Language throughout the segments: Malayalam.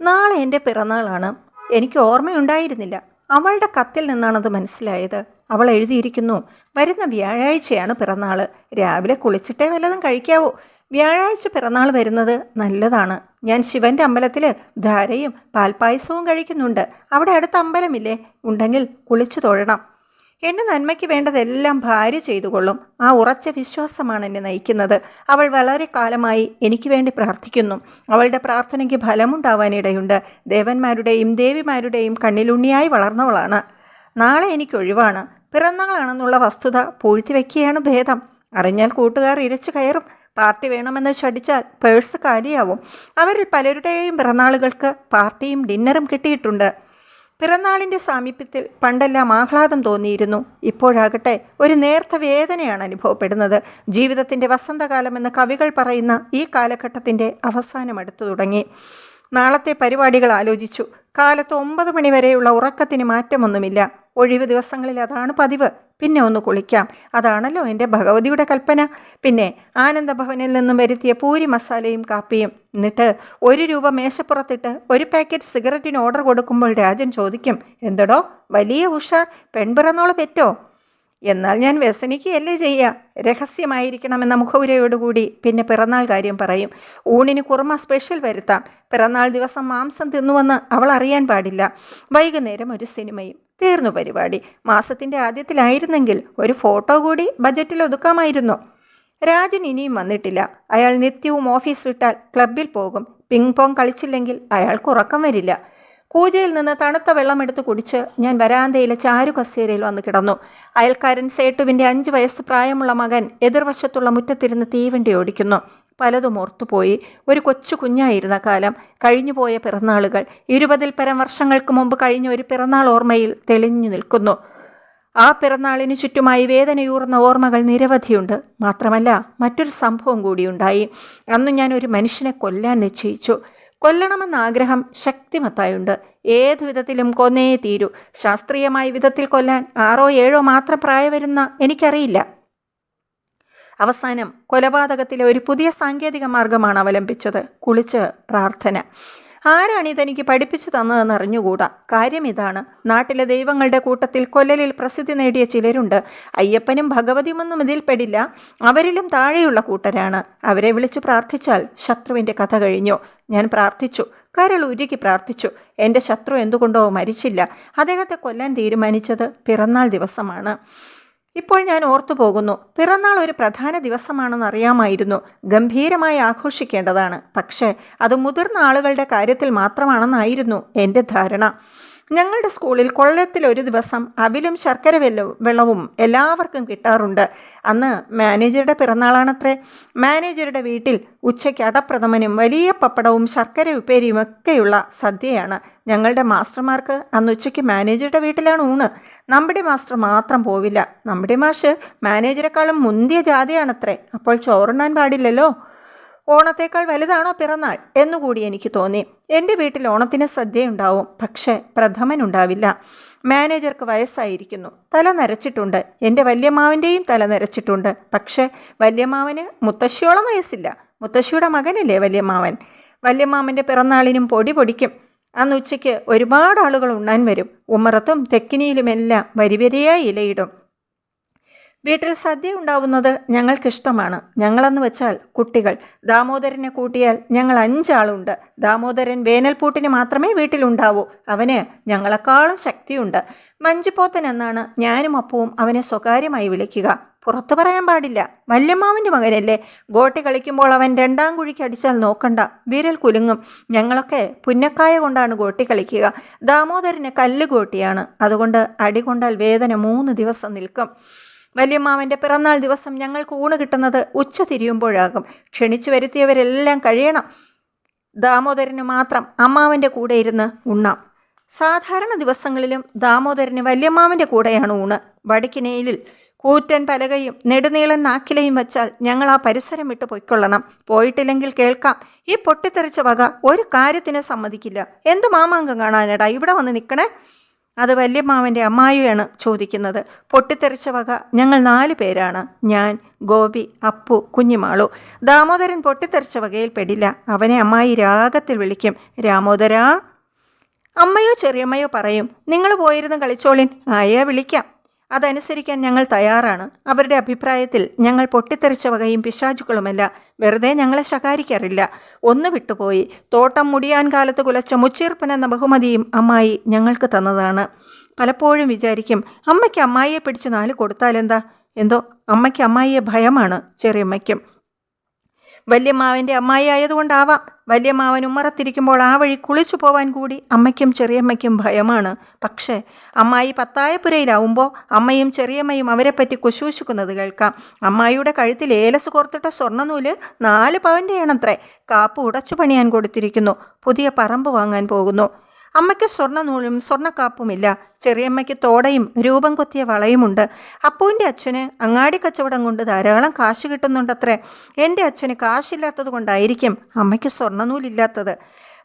നാളെ എന്റെ പിറന്നാളാണ്. എനിക്ക് ഓർമ്മയുണ്ടായിരുന്നില്ല. അവളുടെ കത്തിൽ നിന്നാണത് മനസ്സിലായത്. അവൾ എഴുതിയിരിക്കുന്നു വരുന്ന വ്യാഴാഴ്ചയാണ് പിറന്നാൾ രാവിലെ കുളിച്ചിട്ടേ വല്ലതും കഴിക്കാവൂ. വ്യാഴാഴ്ച പിറന്നാൾ വരുന്നത് നല്ലതാണ്. ഞാൻ ശിവന്റെ അമ്പലത്തിൽ ധാരയും പാൽപ്പായസവും കഴിക്കുന്നുണ്ട്. അവിടെ അടുത്ത അമ്പലമില്ലേ? ഉണ്ടെങ്കിൽ കുളിച്ചു തൊഴണം. എന്റെ നന്മയ്ക്ക് വേണ്ടതെല്ലാം ഭാര്യ ചെയ്തുകൊള്ളും. ആ ഉറച്ച വിശ്വാസമാണ് എന്നെ നയിക്കുന്നത്. അവൾ വളരെ കാലമായി എനിക്ക് വേണ്ടി പ്രാർത്ഥിക്കുന്നു. അവളുടെ പ്രാർത്ഥനയ്ക്ക് ഫലമുണ്ടാവാനിടയുണ്ട്. ദേവന്മാരുടെയും ദേവിമാരുടെയും കണ്ണിലുണ്ണിയായി വളർന്നവളാണ്. നാളെ എനിക്ക് ഒഴിവാണ്. പിറന്നാളാണെന്നുള്ള വസ്തുത പൂഴ്ത്തിവെക്കുകയാണ് ഭേദം. അറിഞ്ഞാൽ കൂട്ടുകാർ ഇരച്ചു കയറും. പാർട്ടി വേണമെന്ന് ശടിച്ചാൽ പേഴ്സ് കാലിയാവും. അവരിൽ പലരുടെയും പിറന്നാളുകൾക്ക് പാർട്ടിയും ഡിന്നറും കിട്ടിയിട്ടുണ്ട്. പിറന്നാളിന്റെ സാമീപ്യത്തിൽ പണ്ടെല്ലാം ആഹ്ലാദം തോന്നിയിരുന്നു. ഇപ്പോഴാകട്ടെ ഒരു നേർത്ത വേദനയാണ് അനുഭവപ്പെടുന്നത്. ജീവിതത്തിന്റെ വസന്തകാലമെന്ന് കവികൾ പറയുന്ന ഈ കാലഘട്ടത്തിന്റെ അവസാനം അടുത്തു തുടങ്ങി. നാളത്തെ പരിപാടികൾ ആലോചിച്ചു. കാലത്ത് ഒമ്പത് മണിവരെയുള്ള ഉറക്കത്തിന് മാറ്റമൊന്നുമില്ല. ഒഴിവ് ദിവസങ്ങളിൽ അതാണ് പതിവ്. പിന്നെ ഒന്ന് കുളിക്കാം. അതാണല്ലോ എന്റെ ഭഗവതിയുടെ കൽപ്പന. പിന്നെ ആനന്ദഭവനിൽ നിന്നും വരുത്തിയ പൂരി മസാലയും കാപ്പിയും. എന്നിട്ട് ഒരു രൂപ മേശപ്പുറത്തിട്ട് ഒരു പാക്കറ്റ് സിഗരറ്റിന് ഓർഡർ കൊടുക്കുമ്പോൾ രാജൻ ചോദിക്കും എന്തടോ വലിയ ഉഷാർ പെൺപിറന്നോൾ പെറ്റോ? എന്നാൽ ഞാൻ വ്യസനിക്കുകയല്ലേ ചെയ്യുക രഹസ്യമായിരിക്കണമെന്ന മുഖവുരയോടുകൂടി പിന്നെ പിറന്നാൾ കാര്യം പറയും. ഊണിന് കുറുമ സ്പെഷ്യൽ വരുത്താം. പിറന്നാൾ ദിവസം മാംസം തിന്നുവെന്ന് അവൾ അറിയാൻ പാടില്ല. വൈകുന്നേരം ഒരു സിനിമയും. തീർന്നു പരിപാടി. മാസത്തിന്റെ ആദ്യത്തിലായിരുന്നെങ്കിൽ ഒരു ഫോട്ടോ കൂടി ബജറ്റിൽ ഒതുക്കാമായിരുന്നു. രാജൻ ഇനിയും വന്നിട്ടില്ല. അയാൾ നിത്യവും ഓഫീസ് വിട്ടാൽ ക്ലബിൽ പോകും. പിങ് പോങ് കളിച്ചില്ലെങ്കിൽ അയാൾക്ക് ഉറക്കം വരില്ല. കൂജയിൽ നിന്ന് തണുത്ത വെള്ളം എടുത്ത് കുടിച്ച് ഞാൻ വരാന്തയിലെ ചാരു കസേരയിൽ വന്ന് കിടന്നു. അയൽക്കാരൻ സേട്ടുവിന്റെ അഞ്ച് വയസ്സ് പ്രായമുള്ള മകൻ എതിർവശത്തുള്ള മുറ്റത്തിരുന്ന് തീവണ്ടി ഓടിക്കുന്നു. പലതും ഓർത്തുപോയി. ഒരു കൊച്ചു കുഞ്ഞായിരുന്ന കാലം കഴിഞ്ഞുപോയ പിറന്നാളുകൾ. ഇരുപതിൽ പരം വർഷങ്ങൾക്ക് മുമ്പ് കഴിഞ്ഞ ഒരു പിറന്നാൾ ഓർമ്മയിൽ തെളിഞ്ഞു നിൽക്കുന്നു. ആ പിറന്നാളിന് ചുറ്റുമായി വേദനയൂർന്ന ഓർമ്മകൾ നിരവധിയുണ്ട്. മാത്രമല്ല മറ്റൊരു സംഭവം കൂടിയുണ്ടായി അന്ന് ഞാൻ ഒരു മനുഷ്യനെ കൊല്ലാൻ നിശ്ചയിച്ചു. കൊല്ലണമെന്ന ആഗ്രഹം ശക്തിമത്തായുണ്ട്. ഏതു വിധത്തിലും കൊന്നേ തീരൂ. ശാസ്ത്രീയമായ വിധത്തിൽ കൊല്ലാൻ ആറോ ഏഴോ മാത്രം പ്രായം വരുന്ന എനിക്കറിയില്ല. അവസാനം കൊലപാതകത്തിലെ ഒരു പുതിയ സാങ്കേതിക മാർഗമാണ് അവലംബിച്ചത് കുളിച്ച് പ്രാർത്ഥന. ആരാണ് ഇതെനിക്ക് പഠിപ്പിച്ചു തന്നതെന്ന് അറിഞ്ഞുകൂടാ? കാര്യം ഇതാണ്. നാട്ടിലെ ദൈവങ്ങളുടെ കൂട്ടത്തിൽ കൊല്ലലിൽ പ്രസിദ്ധി നേടിയ ചിലരുണ്ട്. അയ്യപ്പനും ഭഗവതിയുമൊന്നും ഇതിൽപ്പെടില്ല അവരിലും താഴെയുള്ള കൂട്ടരാണ്. അവരെ വിളിച്ചു പ്രാർത്ഥിച്ചാൽ ശത്രുവിന്റെ കഥ കഴിഞ്ഞു. ഞാൻ പ്രാർത്ഥിച്ചു. കരൾ ഉരുക്കി പ്രാർത്ഥിച്ചു. എന്റെ ശത്രു എന്തുകൊണ്ടോ മരിച്ചില്ല. അദ്ദേഹത്തെ കൊല്ലാൻ തീരുമാനിച്ചത് പിറന്നാൾ ദിവസമാണ്. ഇപ്പോൾ ഞാൻ ഓർത്തു പോകുന്നു. പിറന്നാൾ ഒരു പ്രധാന ദിവസമാണെന്ന് അറിയാമായിരുന്നു. ഗംഭീരമായി ആഘോഷിക്കേണ്ടതാണ്. പക്ഷേ അത് മുതിർന്ന ആളുകളുടെ കാര്യത്തിൽ മാത്രമാണെന്നായിരുന്നു എന്റെ ധാരണ. ഞങ്ങളുടെ സ്കൂളിൽ കൊള്ളത്തിൽ ഒരു ദിവസം അവിലും ശർക്കര വെള്ളവും എല്ലാവർക്കും കിട്ടാറുണ്ട്. അന്ന് മാനേജറുടെ പിറന്നാളാണത്രേ. മാനേജറുടെ വീട്ടിൽ ഉച്ചയ്ക്ക് അടപ്രഥമനും വലിയ പപ്പടവും ശർക്കര ഉപ്പേരിയും ഒക്കെയുള്ള സദ്യയാണ് ഞങ്ങളുടെ മാസ്റ്റർമാർക്ക്. അന്ന് ഉച്ചയ്ക്ക് മാനേജറുടെ വീട്ടിലാണ് ഊണ്. നമ്മുടെ മാസ്റ്റർ മാത്രം പോവില്ല. നമ്മുടെ മാഷ് മാനേജരെക്കാളും മുന്തിയ ജാതിയാണത്രേ. അപ്പോൾ ചോറുണ്ണാൻ പാടില്ലല്ലോ. ഓണത്തേക്കാൾ വലുതാണോ പിറന്നാൾ എന്നുകൂടി എനിക്ക് തോന്നി. എന്റെ വീട്ടിൽ ഓണത്തിന് സദ്യയുണ്ടാവും. പക്ഷേ പ്രഥമനുണ്ടാവില്ല. മാനേജർക്ക് വയസ്സായിരിക്കുന്നു. തല നരച്ചിട്ടുണ്ട്. എന്റെ വല്യമ്മാവന്റെയും തല നരച്ചിട്ടുണ്ട്. പക്ഷേ വല്യമ്മാവന് മുത്തശ്ശിയോളം വയസ്സില്ല. മുത്തശ്ശിയുടെ മകനല്ലേ വല്യമ്മാവൻ? വല്യമാമന്റെ പിറന്നാളിനും പൊടി പൊടിക്കും. അന്ന് ഉച്ചയ്ക്ക് ഒരുപാട് ആളുകൾ ഉണ്ണാൻ വരും. ഉമ്മറത്തും തെക്കിനിയിലുമെല്ലാം വരിവരിയായി ഇലയിടും. വീട്ടിൽ സദ്യ ഉണ്ടാവുന്നത് ഞങ്ങൾക്കിഷ്ടമാണ്. ഞങ്ങളെന്ന് വെച്ചാൽ കുട്ടികൾ. ദാമോദരനെ കൂട്ടിയാൽ ഞങ്ങൾ അഞ്ചാളുണ്ട്. ദാമോദരൻ വേനൽപൂട്ടിന് മാത്രമേ വീട്ടിലുണ്ടാവൂ. അവന് ഞങ്ങളെക്കാളും ശക്തിയുണ്ട്. മഞ്ജുപോത്തൻ എന്നാണ് ഞാനും അപ്പവും അവനെ സ്വകാര്യമായി വിളിക്കുക. പുറത്തു പറയാൻ പാടില്ല. വല്യമ്മാവന്റെ മകനല്ലേ? ഗോട്ടി കളിക്കുമ്പോൾ അവൻ രണ്ടാം കുഴിക്ക് അടിച്ചാൽ നോക്കണ്ട. വിരൽ കുലുങ്ങും. ഞങ്ങളൊക്കെ പുന്നക്കായ കൊണ്ടാണ് ഗോട്ടി കളിക്കുക. ദാമോദരന് കല്ല് ഗോട്ടിയാണ്. അതുകൊണ്ട് അടി കൊണ്ടാൽ വേദന മൂന്ന് ദിവസം നിൽക്കും. വല്യമ്മാവന്റെ പിറന്നാൾ ദിവസം ഞങ്ങൾക്ക് ഊണ് കിട്ടുന്നത് ഉച്ച തിരിയുമ്പോഴാകും. ക്ഷണിച്ചു വരുത്തിയവരെല്ലാം കഴിയണം. ദാമോദരന് മാത്രം അമ്മാവന്റെ കൂടെ ഇരുന്ന് ഉണ്ണാം. സാധാരണ ദിവസങ്ങളിലും ദാമോദരന് വല്യമ്മാവന്റെ കൂടെയാണ് ഊണ്. വടക്കിനയിലിൽ കൂറ്റൻ പലകയും നെടുനീളൻ നാക്കിലയും വച്ചാൽ ഞങ്ങൾ ആ പരിസരം വിട്ട് പൊയ്ക്കൊള്ളണം. പോയിട്ടില്ലെങ്കിൽ കേൾക്കാം. ഈ പൊട്ടിത്തെറിച്ച വക ഒരു കാര്യത്തിന് സമ്മതിക്കില്ല. എന്തു മാമാങ്കം കാണാനടാ ഇവിടെ വന്ന് നിൽക്കണേ? അത് വല്യമ്മാവന്റെ അമ്മായിയാണ് ചോദിക്കുന്നത്. പൊട്ടിത്തെറിച്ച വക ഞങ്ങൾ നാല് പേരാണ്. ഞാൻ ഗോപി അപ്പു കുഞ്ഞിമാളു. ദാമോദരൻ പൊട്ടിത്തെറിച്ച വകയിൽ പെടില്ല. അവനെ അമ്മായി രാഗത്തിൽ വിളിക്കും. രാമോദരാ? അമ്മയോ ചെറിയമ്മയോ പറയും. നിങ്ങൾ പോയിരുന്നു കളിച്ചോളിൻ. ആയ വിളിക്കാം. അതനുസരിക്കാൻ ഞങ്ങൾ തയ്യാറാണ്. അവരുടെ അഭിപ്രായത്തിൽ ഞങ്ങൾ പൊട്ടിത്തെറിച്ച വകയും പിശാചുക്കളുമല്ല. വെറുതെ ഞങ്ങളെ ശകാരിക്കാറില്ല. ഒന്ന് വിട്ടുപോയി. തോട്ടം മുടിയാൻ കാലത്ത് കുലച്ച മുച്ചീർപ്പൻ എന്ന ബഹുമതിയും അമ്മായി ഞങ്ങൾക്ക് തന്നതാണ്. പലപ്പോഴും വിചാരിക്കും അമ്മയ്ക്ക് അമ്മായിയെ പിടിച്ച് നാല് കൊടുത്താലെന്താ? എന്തോ അമ്മയ്ക്ക് അമ്മായിയെ ഭയമാണ് ചെറിയമ്മയ്ക്കും. വല്യമ്മാവന്റെ അമ്മായി ആയതുകൊണ്ടാവാം. വല്യമ്മാവൻ ഉമ്മറത്തിരിക്കുമ്പോൾ ആ വഴി കുളിച്ചു പോവാൻ കൂടി അമ്മയ്ക്കും ചെറിയമ്മയ്ക്കും ഭയമാണ്. പക്ഷേ അമ്മായി പത്തായപ്പുരയിലാവുമ്പോൾ അമ്മയും ചെറിയമ്മയും അവരെപ്പറ്റി കുശൂശിക്കുന്നത് കേൾക്കാം. അമ്മായിയുടെ കഴുത്തിൽ ഏലസ് കോർത്തിട്ട സ്വർണനൂൽ നാല് പവന്റെയാണത്രേ കാപ്പ് ഉടച്ചു പണിയാൻ കൊടുത്തിരിക്കുന്നു. പുതിയ പറമ്പ് വാങ്ങാൻ പോകുന്നു. അമ്മയ്ക്ക് സ്വർണനൂലും സ്വർണക്കാപ്പുമില്ല. ചെറിയമ്മയ്ക്ക് തോടയും രൂപം കൊത്തിയ വളയുമുണ്ട്. അപ്പുവിന്റെ അച്ഛന് അങ്ങാടി കച്ചവടം കൊണ്ട് ധാരാളം കാശ് കിട്ടുന്നുണ്ടത്രേ. എന്റെ അച്ഛന് കാശില്ലാത്തത് കൊണ്ടായിരിക്കും അമ്മയ്ക്ക് സ്വർണനൂലില്ലാത്തത്.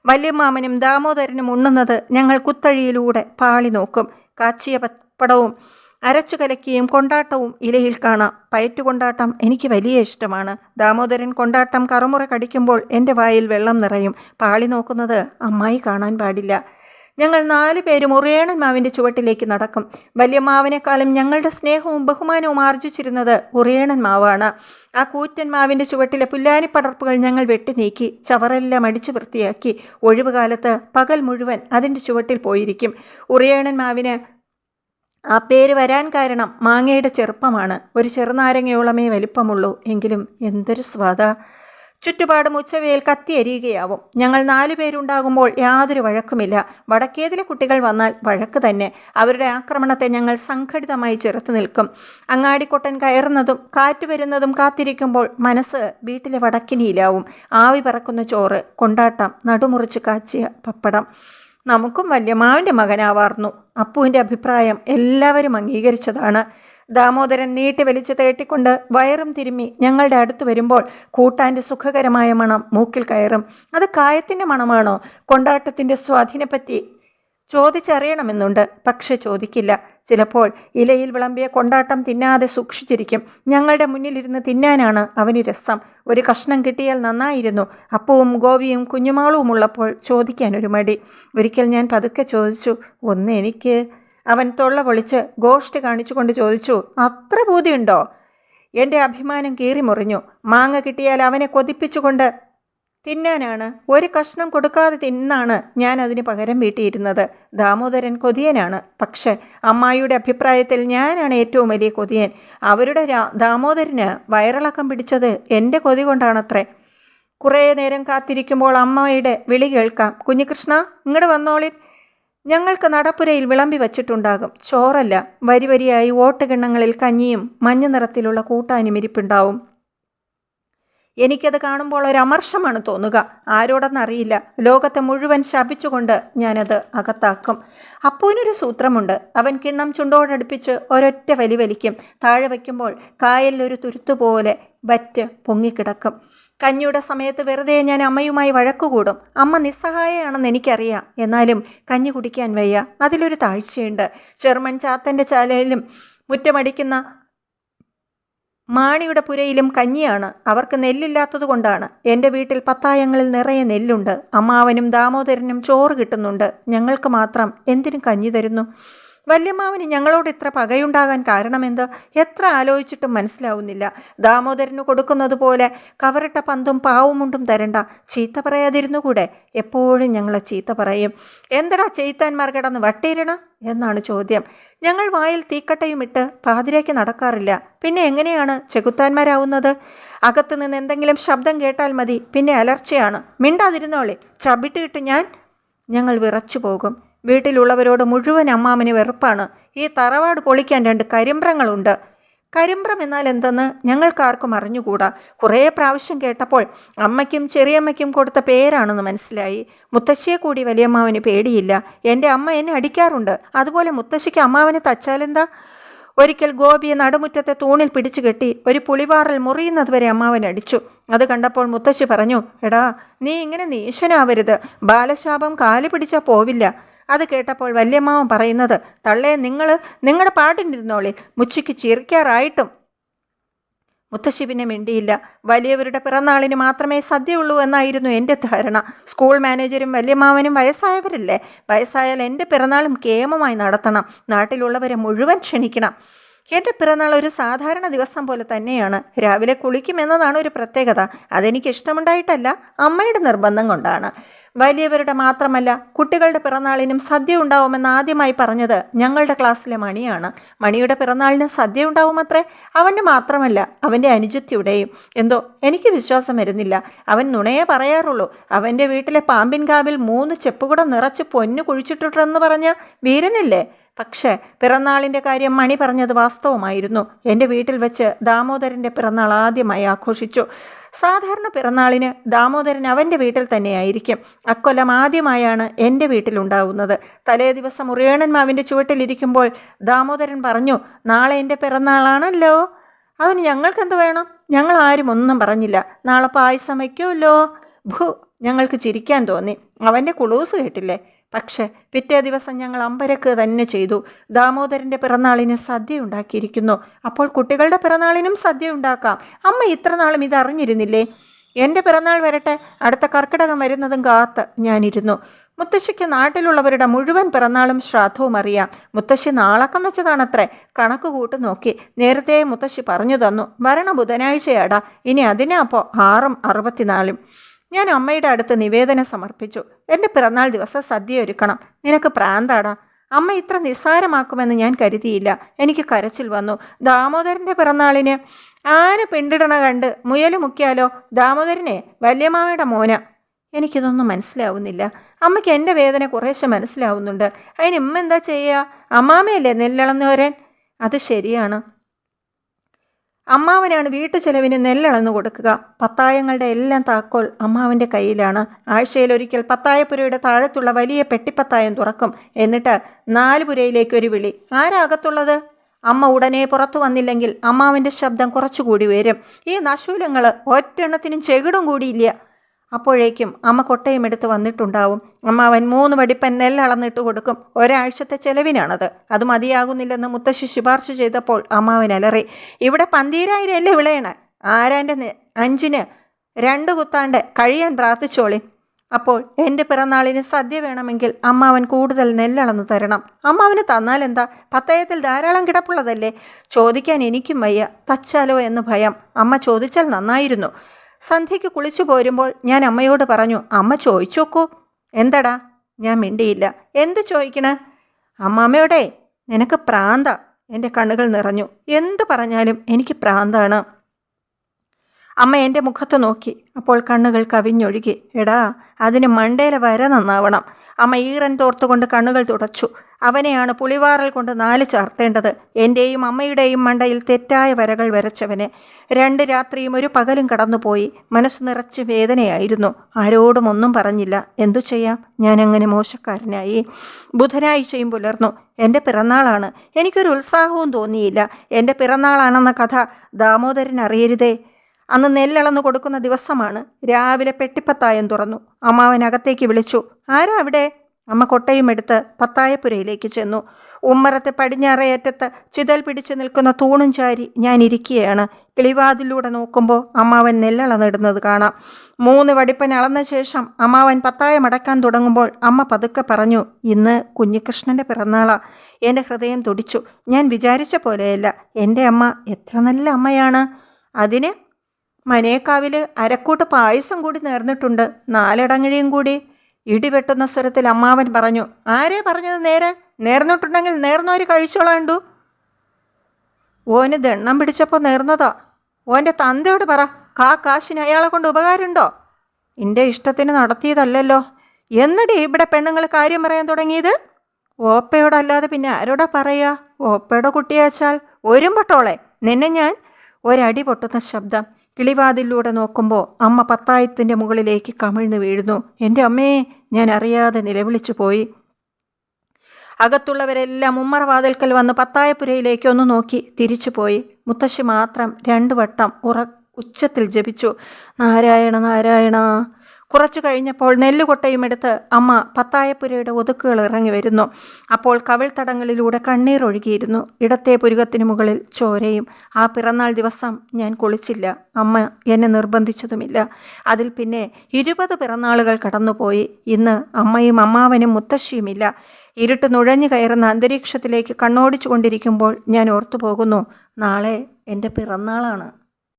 വല്യമാമനും ദാമോദരനും ഉണ്ണുന്നത് ഞങ്ങൾ കുത്തഴിയിലൂടെ പാളി നോക്കും. കാച്ചിയ പപ്പടവും അരച്ചു കലക്കിയും കൊണ്ടാട്ടവും ഇലയിൽ കാണാം. പയറ്റു കൊണ്ടാട്ടം എനിക്ക് വലിയ ഇഷ്ടമാണ്. ദാമോദരൻ കൊണ്ടാട്ടം കറുമുറ കടിക്കുമ്പോൾ എന്റെ വായിൽ വെള്ളം നിറയും. പാളി നോക്കുന്നത് അമ്മായി കാണാൻ പാടില്ല. ഞങ്ങൾ നാലു പേരും ഉറിയേണൻ മാവിന്റെ ചുവട്ടിലേക്ക് നടക്കും. വല്യമ്മാവിനേക്കാളും ഞങ്ങളുടെ സ്നേഹവും ബഹുമാനവും ആർജിച്ചിരുന്നത് ഉറിയേണൻ മാവാണ്. ആ കൂറ്റൻ മാവിന്റെ ചുവട്ടിലെ പുല്ലാനിപ്പടർപ്പുകൾ ഞങ്ങൾ വെട്ടി നീക്കി ചവറെല്ലാം അടിച്ചു വൃത്തിയാക്കി. ഒഴിവുകാലത്ത് പകൽ മുഴുവൻ അതിന്റെ ചുവട്ടിൽ പോയിരിക്കും. ഉറിയേണൻ മാവിന് ആ പേര് വരാൻ കാരണം മാങ്ങയുടെ ചെറുപ്പമാണ്. ഒരു ചെറുനാരങ്ങയോളമേ വലിപ്പമുള്ളൂ. എങ്കിലും എന്തൊരു സ്വാദ. ചുറ്റുപാടും ഉച്ചവെയിൽ കത്തിയരിയുകയാവും. ഞങ്ങൾ നാലു പേരുണ്ടാകുമ്പോൾ യാതൊരു വഴക്കുമില്ല. വടക്കേതിലെ കുട്ടികൾ വന്നാൽ വഴക്ക് തന്നെ. അവരുടെ ആക്രമണത്തെ ഞങ്ങൾ സംഘടിതമായി ചെറുത്തു നിൽക്കും. അങ്ങാടിക്കൊട്ടൻ കയറുന്നതും കാറ്റ് വരുന്നതും കാത്തിരിക്കുമ്പോൾ മനസ്സ് വീട്ടിലെ വടക്കിനിയിലാവും. ആവി പറക്കുന്ന ചോറ് കൊണ്ടാട്ടം നടുമുറിച്ച് കാച്ചിയ പപ്പടം. നമുക്കും വല്യമാവിന്റെ മകനാവാർന്നു. അപ്പുവിന്റെ അഭിപ്രായം എല്ലാവരും അംഗീകരിച്ചതാണ്. ദാമോദരൻ നീട്ടി വലിച്ചു തേട്ടിക്കൊണ്ട് വയറും തിരുമ്മി ഞങ്ങളുടെ അടുത്ത് വരുമ്പോൾ കൂട്ടാന്റെ സുഖകരമായ മണം മൂക്കിൽ കയറും. അത് കായത്തിന്റെ മണമാണോ? കൊണ്ടാട്ടത്തിന്റെ സ്വാധീനപ്പറ്റി ചോദിച്ചറിയണമെന്നുണ്ട്. പക്ഷെ ചോദിക്കില്ല. ചിലപ്പോൾ ഇലയിൽ വിളമ്പിയ കൊണ്ടാട്ടം തിന്നാതെ സൂക്ഷിച്ചിരിക്കും. ഞങ്ങളുടെ മുന്നിലിരുന്ന് തിന്നാനാണ് അവന് രസം. ഒരു കഷ്ണം കിട്ടിയാൽ നന്നായിരുന്നു. അപ്പവും ഗോപിയും കുഞ്ഞുമാളും ഉള്ളപ്പോൾ ചോദിക്കാൻ ഒരു മടി. ഒരിക്കൽ ഞാൻ പതുക്കെ ചോദിച്ചു ഒന്ന് എനിക്ക് അവൻ തൊള്ള പൊളിച്ച് ഗോഷ്ടി കാണിച്ചുകൊണ്ട് ചോദിച്ചു അത്ര ബൂതിയുണ്ടോ എന്റെ അഭിമാനം കീറി മുറിഞ്ഞു. മാങ്ങ കിട്ടിയാൽ അവനെ കൊതിപ്പിച്ചുകൊണ്ട് തിന്നാനാണ്. ഒരു കഷ്ണം കൊടുക്കാതെ തിന്നാണ് ഞാൻ അതിന് പകരം വീട്ടിയിരുന്നത്. ദാമോദരൻ കൊതിയനാണ്. പക്ഷേ അമ്മായിയുടെ അഭിപ്രായത്തിൽ ഞാനാണ് ഏറ്റവും വലിയ കൊതിയൻ. അവരുടെ ദാമോദരന് വയറിളക്കം പിടിച്ചത് എന്റെ കൊതി കൊണ്ടാണത്രേ. കുറേ നേരം കാത്തിരിക്കുമ്പോൾ അമ്മയുടെ വിളി കേൾക്കാം. കുഞ്ഞികൃഷ്ണ ഇങ്ങോട്ട് വന്നോളിൻ. ഞങ്ങൾക്ക് നടപ്പുരയിൽ വിളമ്പി വച്ചിട്ടുണ്ടാകും. ചോറല്ല വരി വരിയായി ഓട്ടുകിണ്ണങ്ങളിൽ കഞ്ഞിയും മഞ്ഞ നിറത്തിലുള്ള കൂട്ടാനും ഇരിപ്പുണ്ടാവും. എനിക്കത് കാണുമ്പോൾ ഒരു അമർഷമാണ് തോന്നുക. ആരോടെന്നറിയില്ല. ലോകത്തെ മുഴുവൻ ശപിച്ചുകൊണ്ട് ഞാനത് അകത്താക്കും. അപ്പൂനൊരു സൂത്രമുണ്ട്. അവൻ കിണ്ണം ചുണ്ടോടടുപ്പിച്ച് ഒരൊറ്റ വലി വലിക്കും. താഴെ വയ്ക്കുമ്പോൾ കായലിലൊരു തുരുത്തു പോലെ വറ്റ് പൊങ്ങിക്കിടക്കും. കഞ്ഞിയുടെ സമയത്ത് വെറുതെ ഞാൻ അമ്മയുമായി വഴക്കുകൂടും. അമ്മ നിസ്സഹായയാണെന്ന് എനിക്കറിയാം. എന്നാലും കഞ്ഞി കുടിക്കാൻ വയ്യ. അതിലൊരു താഴ്ചയുണ്ട്. ചെറുമൺ ചാത്തന്റെ ചാലയിലും മുറ്റമടിക്കുന്ന മാണിയുടെ പുരയിലും കഞ്ഞിയാണ്. അവർക്ക് നെല്ലില്ലാത്തത് കൊണ്ടാണ്. എന്റെ വീട്ടിൽ പത്തായങ്ങളിൽ നിറയെ നെല്ലുണ്ട്. അമ്മാവനും ദാമോദരനും ചോറ് കിട്ടുന്നുണ്ട്. ഞങ്ങൾക്ക് മാത്രം എന്തിനും കഞ്ഞി തരുന്നു? വല്യമ്മാവന് ഞങ്ങളോട് ഇത്ര പകയുണ്ടാകാൻ കാരണമെന്ത്? എത്ര ആലോചിച്ചിട്ടും മനസ്സിലാവുന്നില്ല. ദാമോദരന് കൊടുക്കുന്നത് പോലെ കവറിട്ട പന്തും പാവുമുണ്ടും തരണ്ട. ചീത്ത പറയാതിരുന്നുകൂടെ എപ്പോഴും ഞങ്ങളെ ചീത്ത പറയും. എന്തടാ ചെയ്ത്താൻമാർ കിടന്ന് വട്ടിയിരണ എന്നാണ് ചോദ്യം. ഞങ്ങൾ വായിൽ തീക്കട്ടയും ഇട്ട് പാതിരയ്ക്ക് നടക്കാറില്ല. പിന്നെ എങ്ങനെയാണ് ചെകുത്താന്മാരാവുന്നത്? അകത്ത് നിന്ന് എന്തെങ്കിലും ശബ്ദം കേട്ടാൽ മതി. പിന്നെ അലർച്ചയാണ്. മിണ്ടാതിരുന്നോളെ. ചവിട്ടിയിട്ട് ഞാൻ ഞങ്ങൾ വിറച്ചു പോകും. വീട്ടിലുള്ളവരോട് മുഴുവൻ അമ്മാമന് വെറുപ്പാണ്. ഈ തറവാട് പൊളിക്കാൻ രണ്ട് കരിമ്പ്രങ്ങളുണ്ട്. കരിമ്പ്രം എന്നാൽ എന്തെന്ന് ഞങ്ങൾക്കാർക്കും അറിഞ്ഞുകൂടാ. കുറേ പ്രാവശ്യം കേട്ടപ്പോൾ അമ്മയ്ക്കും ചെറിയമ്മയ്ക്കും കൊടുത്ത പേരാണെന്ന് മനസ്സിലായി. മുത്തശ്ശിയെ കൂടി വലിയമ്മാവന് പേടിയില്ല. എന്റെ അമ്മ എന്നെ അടിക്കാറുണ്ട്. അതുപോലെ മുത്തശ്ശിക്ക് അമ്മാവനെ തച്ചാലെന്താ? ഒരിക്കൽ ഗോപിയെ നടുമുറ്റത്തെ തൂണിൽ പിടിച്ചു കെട്ടി ഒരു പുളിവാറിൽ മുറിയുന്നതുവരെ അമ്മാവൻ അടിച്ചു. അത് കണ്ടപ്പോൾ മുത്തശ്ശി പറഞ്ഞു എടാ നീ ഇങ്ങനെ നീശനാവരുത്. ബാലശാപം കാൽ പിടിച്ചാൽ പോവില്ല. അത് കേട്ടപ്പോൾ വല്യമ്മാവൻ പറയുന്നത് തള്ളേ നിങ്ങൾ നിങ്ങളുടെ പാട്ടിനിരുന്നോളി മുച്ചിക്ക് ചിരിക്കാറായിട്ടും. മുത്തശ്ശി പിന്നെ മിണ്ടിയില്ല. വലിയവരുടെ പിറന്നാളിന് മാത്രമേ സദ്യയുള്ളൂ എന്നായിരുന്നു എന്റെ ധാരണ. സ്കൂൾ മാനേജരും വല്യമ്മാവനും വയസ്സായവരല്ലേ? വയസ്സായാൽ എന്റെ പിറന്നാളും കേമമായി നടത്തണം. നാട്ടിലുള്ളവരെ മുഴുവൻ ക്ഷണിക്കണം. എന്റെ പിറന്നാൾ ഒരു സാധാരണ ദിവസം പോലെ തന്നെയാണ്. രാവിലെ കുളിക്കുമെന്നതാണ് ഒരു പ്രത്യേകത. അതെനിക്ക് ഇഷ്ടമുണ്ടായിട്ടല്ല. അമ്മയുടെ നിർബന്ധം കൊണ്ടാണ്. വലിയവരുടെ മാത്രമല്ല കുട്ടികളുടെ പിറന്നാളിനും സദ്യ ഉണ്ടാവുമെന്ന് ആദ്യമായി പറഞ്ഞത് ഞങ്ങളുടെ ക്ലാസ്സിലെ മണിയാണ്. മണിയുടെ പിറന്നാളിന് സദ്യ ഉണ്ടാവുമത്രേ? അവന്റെ മാത്രമല്ല അവന്റെ അനുജത്തിയുടെയും. എന്തോ എനിക്ക് വിശ്വാസം വരുന്നില്ല. അവൻ നുണയെ പറയാറുള്ളൂ. അവന്റെ വീട്ടിലെ പാമ്പിൻ കാവിൽ മൂന്ന് ചെപ്പുകുടം നിറച്ച് പൊന്നു കുഴിച്ചിട്ടിട്ടെന്ന് പറഞ്ഞ വീരനല്ലേ? പക്ഷേ പിറന്നാളിന്റെ കാര്യം മണി പറഞ്ഞത് വാസ്തവമായിരുന്നു. എന്റെ വീട്ടിൽ വെച്ച് ദാമോദരന്റെ പിറന്നാൾ ആദ്യമായി ആഘോഷിച്ചു. സാധാരണ പിറന്നാളിന് ദാമോദരൻ അവന്റെ വീട്ടിൽ തന്നെയായിരിക്കും. അക്കൊല്ലം ആദ്യമായാണ് എന്റെ വീട്ടിലുണ്ടാവുന്നത്. തലേ ദിവസം മുറിയണൻ മാവിന്റെ ചുവട്ടിലിരിക്കുമ്പോൾ ദാമോദരൻ പറഞ്ഞു നാളെ എന്റെ പിറന്നാളാണല്ലോ. അതിന് ഞങ്ങൾക്കെന്ത് വേണം? ഞങ്ങൾ ആരും ഒന്നും പറഞ്ഞില്ല. നാളെ പായസം വയ്ക്കുമല്ലോ. ഭൂ ഞങ്ങൾക്ക് ചിരിക്കാൻ തോന്നി. അവന്റെ കുളൂസ് കേട്ടില്ലേ? പക്ഷേ പിറ്റേ ദിവസം ഞങ്ങൾ അമ്പരക്ക് തന്നെ ചെയ്തു. ദാമോദരന്റെ പിറന്നാളിന് സദ്യ ഉണ്ടാക്കിയിരിക്കുന്നു. അപ്പോൾ കുട്ടികളുടെ പിറന്നാളിനും സദ്യ ഉണ്ടാക്കാം. അമ്മ ഇത്ര നാളും ഇതറിഞ്ഞിരുന്നില്ലേ? എന്റെ പിറന്നാൾ വരട്ടെ അടുത്ത കർക്കിടകം വരുന്നതും കാത്ത് ഞാനിരുന്നു. മുത്തശ്ശിക്ക് നാട്ടിലുള്ളവരുടെ മുഴുവൻ പിറന്നാളും ശ്രാദ്ധവും അറിയാം. മുത്തശ്ശി നാളക്കം വെച്ചതാണത്രേ. കണക്ക് കൂട്ട് നോക്കി. നേരത്തെ മുത്തശ്ശി പറഞ്ഞു തന്നു വരണ ബുധനാഴ്ചയാടാ. ഇനി അതിനെ അപ്പോൾ ആറും അറുപത്തിനാലും. ഞാൻ അമ്മയുടെ അടുത്ത് നിവേദനം സമർപ്പിച്ചു. എന്റെ പിറന്നാൾ ദിവസം സദ്യ ഒരുക്കണം. നിനക്ക് പ്രാന്താടാ. അമ്മ ഇത്ര നിസ്സാരമാക്കുമെന്ന് ഞാൻ കരുതിയില്ല. എനിക്ക് കരച്ചിൽ വന്നു. ദാമോദരന്റെ പിറന്നാളിന് ആന പിണ്ടിടണ കണ്ട് മുയൽ മുക്കിയാലോ? ദാമോദരനെ വല്യമാവയുടെ മോന. എനിക്കിതൊന്നും മനസ്സിലാവുന്നില്ല. അമ്മയ്ക്ക് എന്റെ വേദന കുറേശ്ശെ മനസ്സിലാവുന്നുണ്ട്. അതിന് ഉമ്മ എന്താ ചെയ്യുക അമ്മാമയല്ലേ നെല്ലളന്നവരൻ അത് ശരിയാണ്. അമ്മാവനാണ് വീട്ടു ചെലവിന് നെല്ലളന്നു കൊടുക്കുക. പത്തായങ്ങളുടെ എല്ലാം താക്കോൽ അമ്മാവന്റെ കയ്യിലാണ്. ആഴ്ചയിലൊരിക്കൽ പത്തായപ്പുരയുടെ താഴത്തുള്ള വലിയ പെട്ടിപ്പത്തായം തുറക്കും. എന്നിട്ട് നാല് ഒരു വിളി. ആരാകത്തുള്ളത്? അമ്മ ഉടനെ പുറത്തു വന്നില്ലെങ്കിൽ അമ്മാവന്റെ ശബ്ദം കുറച്ചുകൂടി വരും ഈ നശൂലങ്ങൾ ഒറ്റെണ്ണത്തിനും ചെകിടും കൂടിയില്ല. അപ്പോഴേക്കും അമ്മ കൊട്ടയും എടുത്ത് വന്നിട്ടുണ്ടാവും. അമ്മാവൻ മൂന്ന് വടിപ്പൻ നെല്ലളന്നിട്ട് കൊടുക്കും. ഒരാഴ്ചത്തെ ചെലവിനാണത്. അത് മതിയാകുന്നില്ലെന്ന് മുത്തശ്ശി ശുപാർശ ചെയ്തപ്പോൾ അമ്മാവൻ അലറി ഇവിടെ പന്തീരായിരം അല്ലേ വിളയണ? ആരാന്റെ അഞ്ചിന് രണ്ട് കുത്താണ്ട് കഴിയാൻ പ്രാർത്ഥിച്ചോളി. അപ്പോൾ എന്റെ പിറന്നാളിന് സദ്യ വേണമെങ്കിൽ അമ്മാവൻ കൂടുതൽ നെല്ലളന്ന് തരണം. അമ്മാവന് തന്നാൽ എന്താ? പത്തയത്തിൽ ധാരാളം കിടപ്പുള്ളതല്ലേ? ചോദിക്കാൻ എനിക്കും വയ്യ. തച്ചാലോ എന്ന് ഭയം. അമ്മ ചോദിച്ചാൽ നന്നായിരുന്നു. സന്ധ്യയ്ക്ക് കുളിച്ചു പോരുമ്പോൾ ഞാൻ അമ്മയോട് പറഞ്ഞു അമ്മ ചോദിച്ചോക്കൂ. എന്തടാ? ഞാൻ മിണ്ടിയില്ല. എന്ത് ചോദിക്കണേ? അമ്മാമ്മയോടെ നിനക്ക് പ്രാന്ത. എന്റെ കണ്ണുകൾ നിറഞ്ഞു. എന്ത് പറഞ്ഞാലും എനിക്ക് പ്രാന്താണ്. അമ്മ എന്റെ മുഖത്ത് നോക്കി. അപ്പോൾ കണ്ണുകൾ കവിഞ്ഞൊഴുകി. എടാ അതിന് മണ്ടേലെ വര നന്നാവണം. അമ്മ ഈറൻ തോർത്തുകൊണ്ട് കണ്ണുകൾ തുടച്ചു. അവനെയാണ് പുളിവാറൽ കൊണ്ട് നാല് ചാർത്തേണ്ടത്. എന്റെയും അമ്മയുടെയും മണ്ടയിൽ തെറ്റായ വരകൾ വരച്ചവനെ രണ്ട് രാത്രിയും ഒരു പകലും കടന്നുപോയി. മനസ്സ് നിറച്ച് വേദനയായിരുന്നു. ആരോടും ഒന്നും പറഞ്ഞില്ല. എന്തു ചെയ്യാം? ഞാൻ ഞാനങ്ങനെ മോശക്കാരനായി. ബുധനാഴ്ചയും പുലർന്നു എന്റെ പിറന്നാളാണ്. എനിക്കൊരു ഉത്സാഹവും തോന്നിയില്ല. എന്റെ പിറന്നാളാണെന്ന കഥ ദാമോദരൻ അറിയരുതേ. അന്ന് നെല്ലളന്നു കൊടുക്കുന്ന ദിവസമാണ്. രാവിലെ പെട്ടിപ്പത്തായം തുറന്നു. അമ്മാവൻ അകത്തേക്ക് വിളിച്ചു. ആരാ അവിടെ? അമ്മ കൊട്ടയും എടുത്ത് പത്തായപ്പുരയിലേക്ക് ചെന്നു. ഉമ്മറത്തെ പടിഞ്ഞാറേയറ്റത്ത് ചിതൽ പിടിച്ചു നിൽക്കുന്ന തൂണും ചാരി ഞാൻ ഇരിക്കുകയാണ്. കിളിവാതിലൂടെ നോക്കുമ്പോൾ അമ്മാവൻ നെല്ലളന്നിടുന്നത് കാണാം. മൂന്ന് വടിപ്പൻ അളന്ന ശേഷം അമ്മാവൻ പത്തായം അടക്കാൻ തുടങ്ങുമ്പോൾ അമ്മ പതുക്കെ പറഞ്ഞു ഇന്ന് കുഞ്ഞികൃഷ്ണന്റെ പിറന്നാളാ. എന്റെ ഹൃദയം തുടിച്ചു. ഞാൻ വിചാരിച്ച പോലെയല്ല. എന്റെ അമ്മ എത്ര നല്ല അമ്മയാണ്. അതിന് മനേക്കാവിൽ അരക്കൂട്ട് പായസം കൂടി നേർന്നിട്ടുണ്ട്. നാലടങ്ങഴിയും കൂടി. ഇടിവെട്ടുന്ന സ്വരത്തിൽ അമ്മാവൻ പറഞ്ഞു ആരെ പറഞ്ഞത് നേരെ നേർന്നിട്ടുണ്ടെങ്കിൽ നേർന്നവർ കഴിച്ചോളാണ്ടു ഓന് ദണ്ണം പിടിച്ചപ്പോൾ നേർന്നതാ. ഓന്റെ തന്തയോട് പറ കാ കാശിന് അയാളെ കൊണ്ട് ഉപകാരമുണ്ടോ? എന്റെ ഇഷ്ടത്തിന് നടത്തിയതല്ലല്ലോ. എന്നിട്ട് ഇവിടെ പെണ്ണുങ്ങൾ കാര്യം പറയാൻ തുടങ്ങിയത്? ഓപ്പയോടല്ലാതെ പിന്നെ ആരോടാ പറയുക ഓപ്പയുടെ കുട്ടിയാച്ചാൽ ഒരുമ്പട്ടോളെ. നിന്നെ ഞാൻ ഒരടി പൊട്ടുന്ന ശബ്ദം. കിളിവാതിലൂടെ നോക്കുമ്പോൾ അമ്മ പത്തായത്തിന്റെ മുകളിലേക്ക് കമിഴ്ന്ന് വീഴുന്നു. എന്റെ അമ്മയെ ഞാൻ അറിയാതെ നിലവിളിച്ചു പോയി. അകത്തുള്ളവരെല്ലാം ഉമ്മറവാതിൽക്കൽ വന്ന് പത്തായപ്പുരയിലേക്ക് ഒന്ന് നോക്കി തിരിച്ചു പോയി. മുത്തശ്ശി മാത്രം രണ്ടു വട്ടം ഉറ ഉച്ചത്തിൽ ജപിച്ചു നാരായണ നാരായണ കുറച്ചു കഴിഞ്ഞപ്പോൾ നെല്ലുകൊട്ടയും എടുത്ത് അമ്മ പത്തായപ്പുരയുടെ ഒതുക്കുകൾ ഇറങ്ങി വരുന്നു. അപ്പോൾ കവിൾത്തടങ്ങളിലൂടെ കണ്ണീർ ഒഴുകിയിരുന്നു. ഇടത്തെ പുരുകത്തിന് മുകളിൽ ചോരയും ആ പിറന്നാൾ ദിവസം ഞാൻ കുളിച്ചില്ല. അമ്മ എന്നെ നിർബന്ധിച്ചതുമില്ല. അതിൽ പിന്നെ ഇരുപത് പിറന്നാളുകൾ കടന്നുപോയി. ഇന്ന് അമ്മയും അമ്മാവനും മുത്തശ്ശിയുമില്ല. ഇരുട്ട് നുഴഞ്ഞു കയറുന്ന അന്തരീക്ഷത്തിലേക്ക് കണ്ണോടിച്ചു കൊണ്ടിരിക്കുമ്പോൾ ഞാൻ ഓർത്തു പോകുന്നു നാളെ എന്റെ പിറന്നാളാണ്.